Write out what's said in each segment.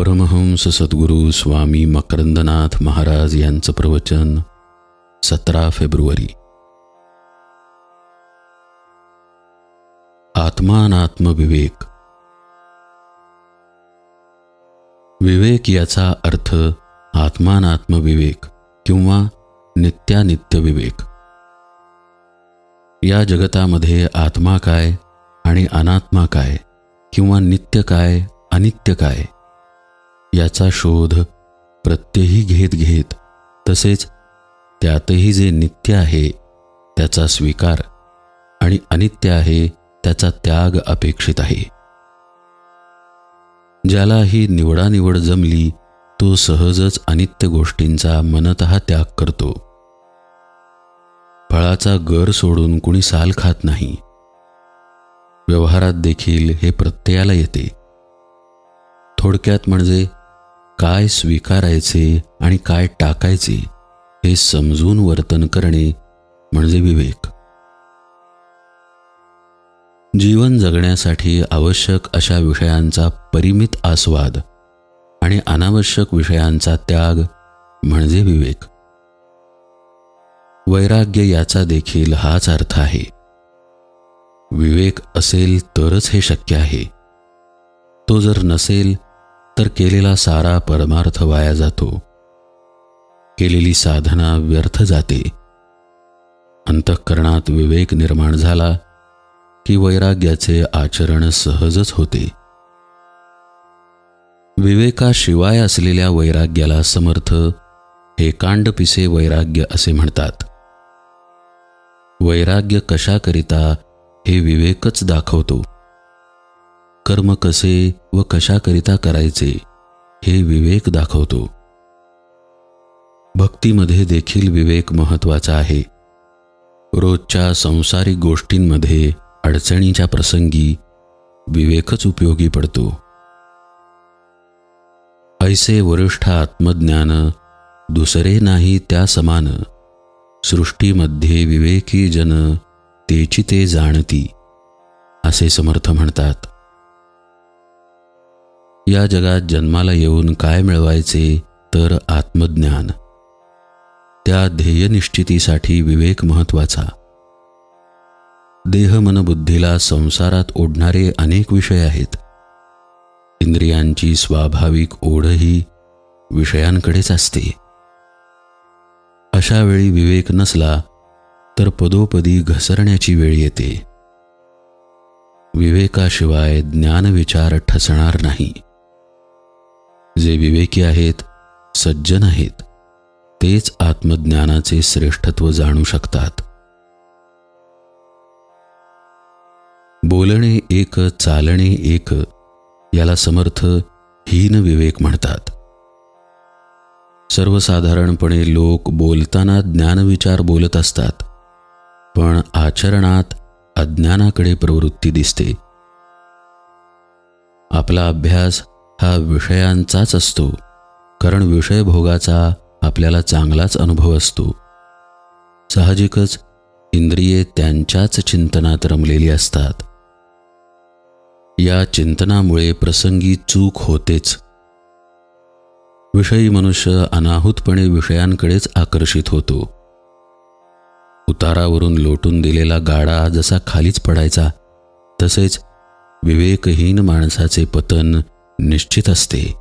परमहंस सद्गुरू स्वामी मकरंदनाथ महाराज यांचं प्रवचन सतरा फेब्रुवारी. आत्मानात्मविवेक. विवेक याचा अर्थ आत्मानात्मविवेक किंवा नित्यानित्य विवेक या जगतामध्ये आत्मा काय आणि अनात्मा काय किंवा नित्य काय अनित्य काय? याचा शोध प्रत्ययही घेत घेत तसेच त्यातही जे नित्य आहे त्याचा स्वीकार आणि अनित्य आहे त्याचा त्याग अपेक्षित आहे. ज्याला ही निवडानिवड जमली तो सहजच अनित्य गोष्टींचा मनत त्याग करतो. फळाचा गर सोडून कुणी साल खात नाही. व्यवहारात देखील हे प्रत्ययाला येते. थोडक्यात म्हणजे काय स्वीकारायचे आणि काय टाकायचे हे समजून वर्तन करणे म्हणजे विवेक. जीवन जगण्यासाठी आवश्यक अशा विषयांचा परिमित आस्वाद आणि अनावश्यक विषयांचा त्याग म्हणजे विवेक. वैराग्य याचा देखील हाच अर्थ आहे. विवेक असेल तरच हे शक्य आहे. तो जर नसेल तर केलेला सारा परमार्थ वाया जातो. केलेली साधना व्यर्थ जाते. अंतःकरणात विवेक निर्माण झाला की वैराग्याचे आचरण सहजच होते. विवेकाशिवाय असलेल्या वैराग्याला समर्थ हे कांडपिसे वैराग्य असे म्हणतात. वैराग्य कशाकरिता हे विवेकच दाखवतो. कर्म कसे व कशाकरिता करायचे हे विवेक दाखवतो. भक्तीमध्ये देखील विवेक महत्त्वाचा आहे. रोजच्या संसारिक गोष्टींमध्ये अडचणीच्या प्रसंगी विवेकच उपयोगी पडतो. ऐसे वरिष्ठ आत्मज्ञान दुसरे नाही त्या समान. सृष्टीमध्ये विवेकी जन तेची ते जाणती असे समर्थ म्हणतात. या जगात जन्माला येऊन काय मिळवायचे तर आत्मज्ञान. त्या ध्येयनिश्चितीसाठी विवेक महत्त्वाचा देह मनबुद्धीला संसारात ओढणारे अनेक विषय आहेत. इंद्रियांची स्वाभाविक ओढही विषयांकडेच असते. अशा वेळी विवेक नसला तर पदोपदी घसरण्याची वेळ येते. विवेकाशिवाय ज्ञानविचार ठसणार नाही. जे विवेकी आहेत सज्जन आहेत तेच आत्मज्ञानाचे श्रेष्ठत्व जाणू शकतात. बोलणे एक चालणे एक याला समर्थ हीन विवेक म्हणतात. सर्वसाधारणपणे लोक बोलताना ज्ञानविचार बोलत असतात पण आचरणात अज्ञानाकडे प्रवृत्ती दिसते. आपला अभ्यास हा विषयांचाच असतो. कारण विषयभोगाचा आपल्याला चांगलाच अनुभव असतो. साहजिकच इंद्रिये त्यांच्याच चिंतनात रमलेली असतात. या चिंतनामुळे प्रसंगी चूक होतेच. विषयी मनुष्य अनाहूतपणे विषयांकडेच आकर्षित होतो. उतारावरून लोटून दिलेला गाडा जसा खालीच पडायचा तसेच विवेकहीन माणसाचे पतन निश्चित असते.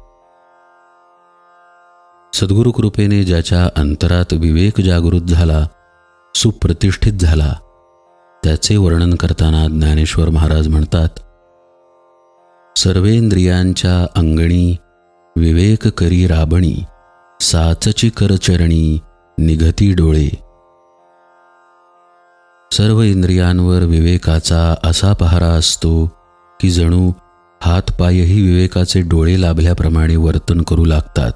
सद्गुरु कृपेने ज्याच्या अंतरात विवेक जागृत झाला सुप्रतिष्ठित झाला त्याचे वर्णन करताना ज्ञानेश्वर महाराज म्हणतात सर्वेंद्रियांच्या अंगणी विवेक करी राबणी साचची करचरणी निघती डोळे. सर्व इंद्रियांवर विवेकाचा असा पहारा असतो की जणू हातपायही विवेकाचे डोळे लाभल्याप्रमाणे वर्तन करू लागतात.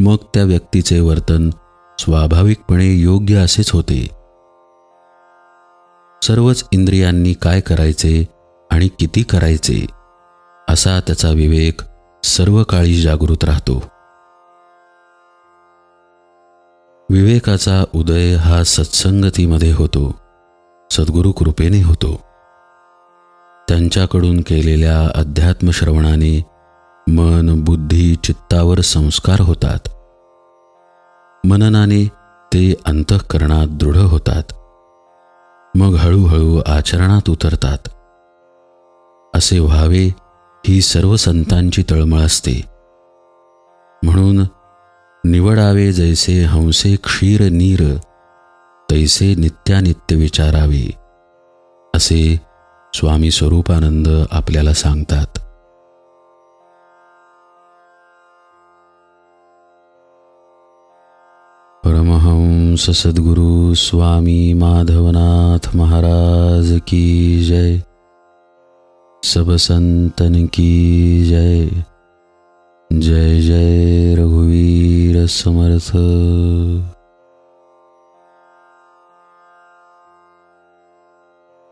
मग त्या व्यक्तीचे वर्तन स्वाभाविकपणे योग्य असेच होते. सर्वच इंद्रियांनी काय करायचे आणि किती करायचे असा त्याचा विवेक सर्व काळी जागृत राहतो. विवेकाचा उदय हा सत्संगतीमध्ये होतो सद्गुरु कृपेने होतो. त्यांच्याकडून केलेल्या अध्यात्मश्रवणाने मन बुद्धी चित्तावर संस्कार होतात. मननाने ते अंतःकरणात दृढ होतात. मग हळूहळू आचरणात उतरतात. असे व्हावे ही सर्व संतांची तळमळ असते. म्हणून निवडावे जैसे हंसे क्षीर नीर तैसे नित्यानित्य विचारावे असे स्वामी स्वरूपानंद आपल्याला सांगतात. परमहंस सद्गुरु स्वामी माधवनाथ महाराज की जय. सब संतन की जय. जय जय रघुवीर समर्थ.